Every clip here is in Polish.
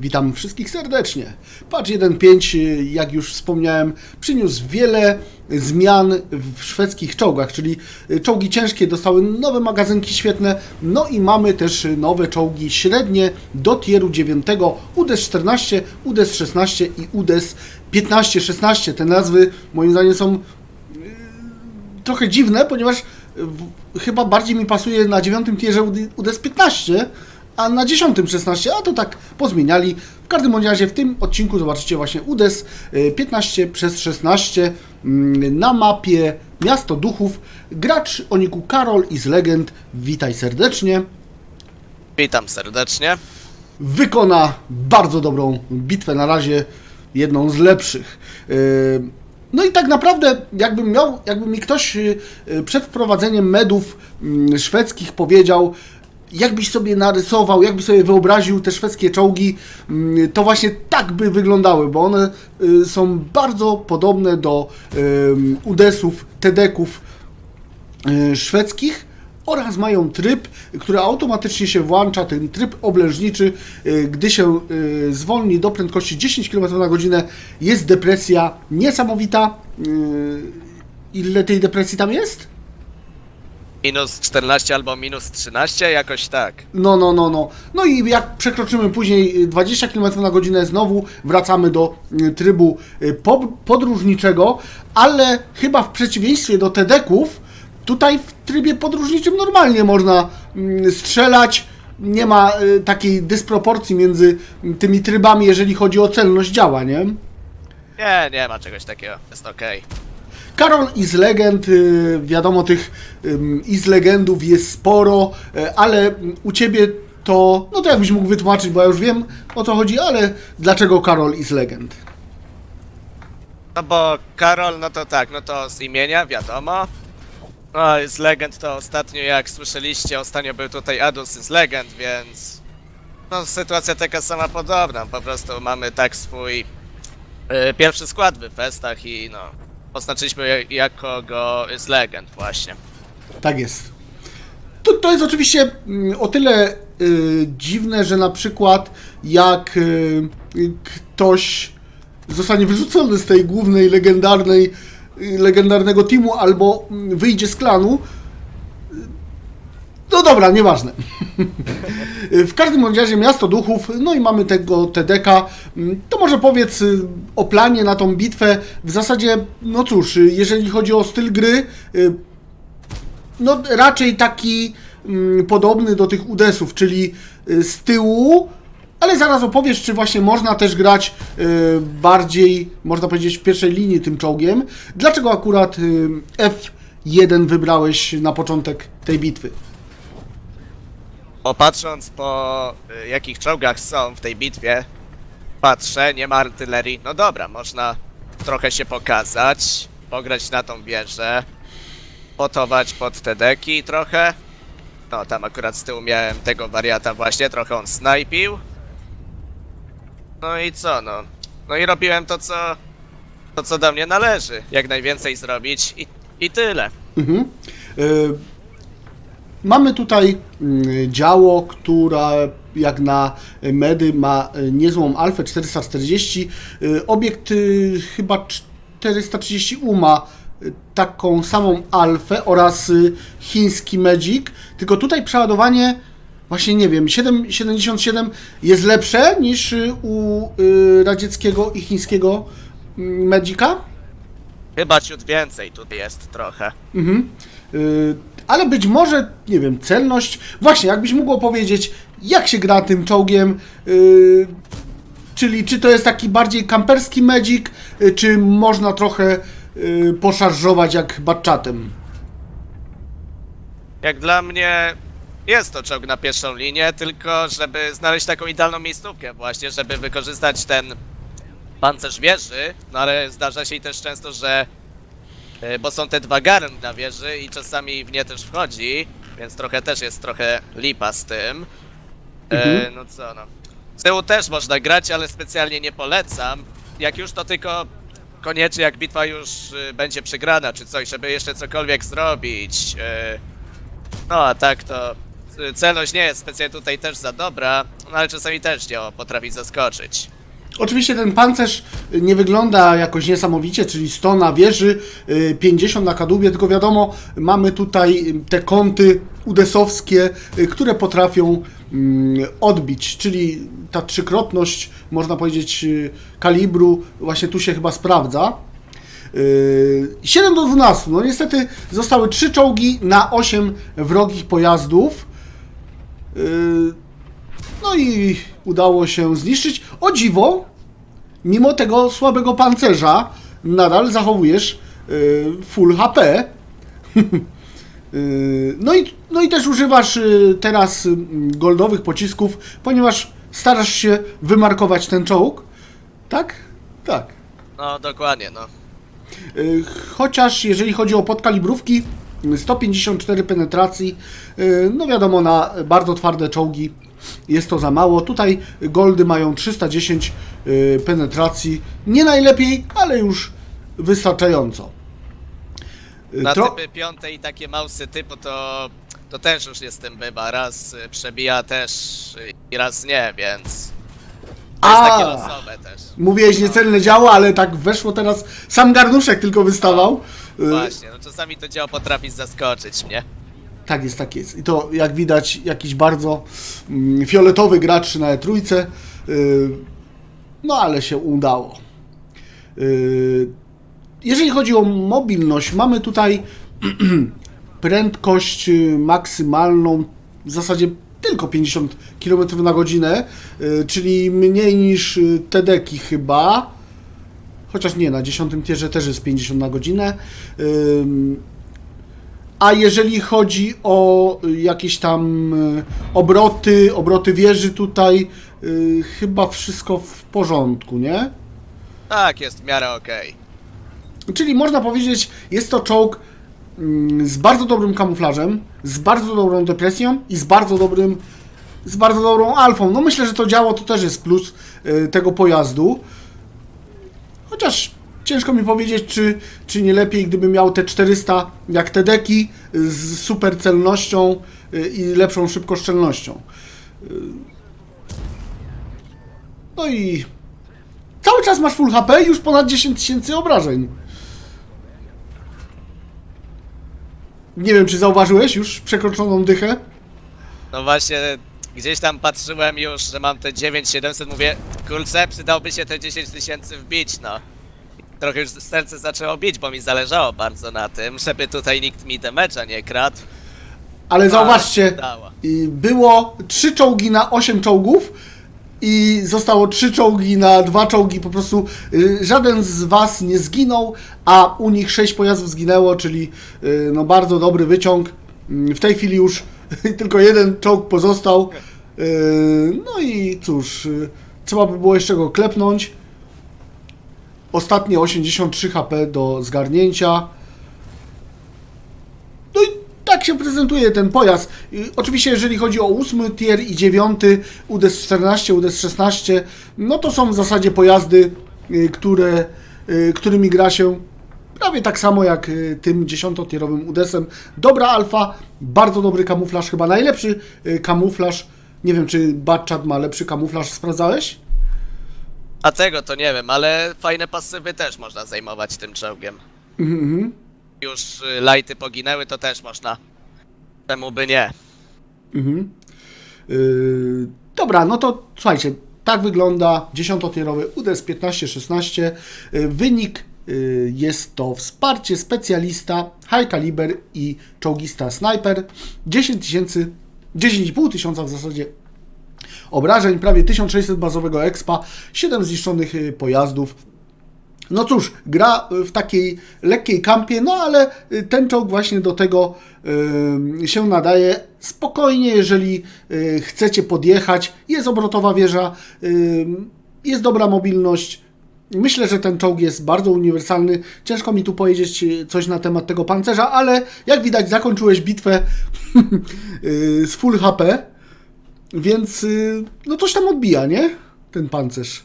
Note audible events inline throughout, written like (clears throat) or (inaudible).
Witam wszystkich serdecznie. Patch 1.5, y, jak już wspomniałem, przyniósł wiele zmian w szwedzkich czołgach, czyli y, czołgi ciężkie dostały nowe magazynki świetne, no i mamy też y, nowe czołgi średnie do tieru 9, UDES 14, UDES 16 i UDES 15-16. Te nazwy moim zdaniem są trochę dziwne, ponieważ chyba bardziej mi pasuje na dziewiątym tierze UD- UDES 15, a na dziesiątym 16, a to tak pozmieniali. W każdym razie w tym odcinku zobaczycie właśnie UDES y, 15 przez 16 mm, na mapie Miasto Duchów. Gracz o niku Karol i z Legend, witaj serdecznie. Witam serdecznie. wykona bardzo dobrą bitwę, na razie jedną z lepszych. Yy, No i tak naprawdę, jakbym miał, jakby mi ktoś yy, przed wprowadzeniem medów mm, szwedzkich powiedział, jakbyś sobie narysował, jakbyś sobie wyobraził te szwedzkie czołgi, mm, to właśnie tak by wyglądały, bo one yy, są bardzo podobne do UDES-ów, TEDEK-ów, e, szwedzkich oraz mają tryb, który automatycznie się włącza, ten tryb oblężniczy, e, gdy się zwolni do prędkości 10 km na godzinę, jest depresja niesamowita. Ile tej depresji tam jest? Minus 14 albo minus 13, jakoś tak. No, no, no, no. No i jak przekroczymy później 20 km na godzinę, znowu wracamy do y, trybu y, po- podróżniczego, ale chyba w przeciwieństwie do TEDEKów, tutaj w trybie podróżniczym normalnie można mm, strzelać. Nie ma y, takiej dysproporcji między tymi trybami, jeżeli chodzi o celność działa, nie? Nie, nie ma czegoś takiego. Jest okej. Karol i z legend, y, wiadomo, tych i z legendów jest sporo, y, ale u ciebie to, no to jakbyś mógł wytłumaczyć, bo ja już wiem o co chodzi, ale dlaczego Karol i z legend? No bo Karol, no to tak, no to z imienia, wiadomo. No i z legend to ostatnio, jak słyszeliście, ostatnio był tutaj Adus z legend, więc... No sytuacja taka sama podobna, po prostu mamy tak swój y, pierwszy skład w festach i no... Oznaczyliśmy jako go z legend właśnie. Tak jest. To, to jest oczywiście mm, o tyle y, dziwne, że na przykład jak y, ktoś zostanie wyrzucony z tej głównej legendarnej y, legendarnego teamu albo mm, wyjdzie z klanu, no dobra, nieważne. W każdym razie miasto duchów, no i mamy tego TDK. To może powiedz y, o planie na tą bitwę. W zasadzie, no cóż, y, jeżeli chodzi o styl gry, y, no raczej taki mm, podobny do tych UDES-ów, czyli z tyłu, ale zaraz opowiesz, czy właśnie można też grać bardziej, można powiedzieć, w pierwszej linii tym czołgiem. Dlaczego akurat y, F1 wybrałeś na początek tej bitwy? Bo patrząc po y, jakich czołgach są w tej bitwie, patrzę, nie ma artylerii. No dobra, można trochę się pokazać, pograć na tą wieżę, potować pod te deki trochę. No, tam akurat z tyłu miałem tego wariata właśnie, trochę on snajpił. No i co, no. No i robiłem to, co... To, co do mnie należy. Jak najwięcej zrobić i, i tyle. Mhm. Y, Mamy tutaj mm, działo, która jak na medy ma y, niezłą alfę 440. Y, Obiekt y, chyba 430 U ma y, taką samą alfę oraz chiński Magic. Tylko tutaj przeładowanie właśnie nie wiem, 777 jest lepsze niż u radzieckiego i chińskiego mm, Magica. Chyba ciut więcej tutaj jest trochę. Mhm. Y, ale być może, nie wiem, celność. Właśnie, jakbyś mógł opowiedzieć, jak się gra tym czołgiem, y, czyli czy to jest taki bardziej kamperski Magic, y, czy można trochę y, poszarżować jak batczatem. Jak dla mnie jest to czołg na pierwszą linię, tylko żeby znaleźć taką idealną miejscówkę właśnie, żeby wykorzystać ten pancerz wieży, no ale zdarza się też często, że bo są te dwa garny na wieży i czasami w nie też wchodzi, więc trochę też jest trochę lipa z tym. E, Mhm. no co no. Z tyłu też można grać, ale specjalnie nie polecam. Jak już to tylko koniecznie jak bitwa już y, będzie przegrana czy coś, żeby jeszcze cokolwiek zrobić. y, no a tak to y, celność nie jest specjalnie tutaj też za dobra, no ale czasami też dzieło potrafi zaskoczyć. Oczywiście ten pancerz nie wygląda jakoś niesamowicie, czyli 100 na wieży, y, 50 na kadłubie, tylko wiadomo, mamy tutaj te kąty udesowskie, y, które potrafią mm, odbić, czyli ta trzykrotność, można powiedzieć, y, kalibru właśnie tu się chyba sprawdza. Yy, 7 do 12. No niestety zostały 3 czołgi na 8 wrogich pojazdów. No i udało się zniszczyć. O dziwo, mimo tego słabego pancerza, nadal zachowujesz yy, full HP. Yy, (laughs) No i, no i też używasz yy, teraz goldowych pocisków, ponieważ starasz się wymarkować ten czołg. Tak? Tak. No dokładnie, no. Y, Chociaż jeżeli chodzi o podkalibrówki, 154 penetracji, y, no wiadomo, na bardzo twarde czołgi jest to za mało. Tutaj goldy mają 310 y, penetracji. Nie najlepiej, ale już wystarczająco. Y, Na tro- typy piąte i takie mausy typu to, to też już jestem bywa. Raz y, przebija też i raz nie, więc to jest A. takie losowe też. Mówiłeś niecelne działo, ale tak weszło teraz. Sam garnuszek tylko wystawał. Właśnie, no czasami to dzieło potrafi zaskoczyć mnie. Tak jest, tak jest. I to jak widać jakiś bardzo mm, fioletowy gracz na E3. Yy, no ale się udało. Yy, jeżeli chodzi o mobilność, mamy tutaj (clears throat) prędkość y, maksymalną w zasadzie tylko 50 km na godzinę, yy, czyli mniej niż y, TDK chyba. Chociaż nie, na 10 tierze też jest 50 na godzinę. A jeżeli chodzi o y, jakieś tam y, obroty, obroty wieży tutaj, y, chyba wszystko w porządku, nie? Tak, jest w miarę okej. Czyli można powiedzieć, jest to czołg mm, z bardzo dobrym kamuflażem, z bardzo dobrą depresją i z bardzo dobrym, z bardzo dobrą alfą. No myślę, że to działo to też jest plus y, tego pojazdu. Chociaż ciężko mi powiedzieć, czy, czy nie lepiej, gdyby miał te 400 jak te deki z super celnością y, i lepszą szybkoszczelnością. Y, No i cały czas masz full HP i już ponad 10 tysięcy obrażeń. Nie wiem, czy zauważyłeś już przekroczoną dychę? No właśnie, gdzieś tam patrzyłem już, że mam te 9700, mówię, kurczę, przydałoby się te 10 tysięcy wbić, no. Trochę już serce zaczęło bić, bo mi zależało bardzo na tym, żeby tutaj nikt mi damage'a nie kradł. Ale zauważcie, Dało. y, było 3 czołgi na 8 czołgów i zostało 3 czołgi na 2 czołgi. Po prostu y, żaden z Was nie zginął, a u nich 6 pojazdów zginęło, czyli y, no bardzo dobry wyciąg. Mm, W tej chwili już (laughs) tylko jeden czołg pozostał. Y, No i cóż, y, trzeba by było jeszcze go klepnąć. Ostatnie 83 HP do zgarnięcia. No i tak się prezentuje ten pojazd. Oczywiście, jeżeli chodzi o ósmy tier i dziewiąty, UDES 14, UDES 16, no to są w zasadzie pojazdy, y, które, y, którymi gra się prawie tak samo jak y, tym dziesiątotierowym UDESem. Dobra alfa, bardzo dobry kamuflaż, chyba najlepszy kamuflaż. Nie wiem, czy Batchat ma lepszy kamuflaż, sprawdzałeś? A tego to nie wiem, ale fajne pasywy też można zajmować tym czołgiem. Mhm. Już y, lighty poginęły, to też można. Czemu by nie? Mhm. Yy, dobra, no to słuchajcie, tak wygląda dziesiątotierowy UDES 15-16. Yy, wynik yy, jest to wsparcie specjalista, high caliber i czołgista sniper. 10 tysięcy, 10,5 tysiąca w zasadzie obrażeń, prawie 1600 bazowego expa, 7 zniszczonych yy, pojazdów. No cóż, gra w takiej lekkiej kampie, no ale y, ten czołg właśnie do tego y, się nadaje. Spokojnie, jeżeli y, chcecie podjechać, jest obrotowa wieża, y, jest dobra mobilność. Myślę, że ten czołg jest bardzo uniwersalny. Ciężko mi tu powiedzieć y, coś na temat tego pancerza, ale jak widać, zakończyłeś bitwę (laughs) y, z full HP, więc y, no coś tam odbija, nie? Ten pancerz.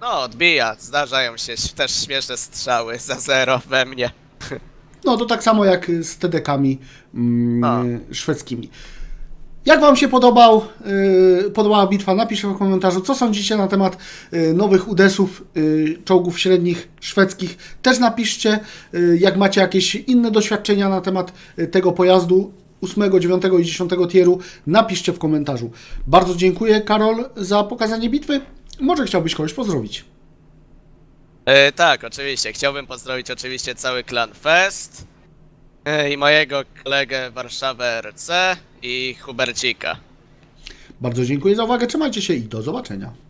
No, odbija. Zdarzają się też śmieszne strzały za zero we mnie. No to tak samo jak z TDK-ami mm, A. szwedzkimi. Jak Wam się podobał, yy, podobała bitwa? Napiszcie w komentarzu, co sądzicie na temat yy, nowych udesów, yy, czołgów średnich szwedzkich. Też napiszcie, yy, jak macie jakieś inne doświadczenia na temat yy, tego pojazdu 8, 9 i 10 tieru. Napiszcie w komentarzu. Bardzo dziękuję, Karol, za pokazanie bitwy. Może chciałbyś kogoś pozdrowić. E, tak, oczywiście. Chciałbym pozdrowić oczywiście cały klan Fest e, i mojego kolegę Warszawę RC i Hubercika. Bardzo dziękuję za uwagę, trzymajcie się i do zobaczenia.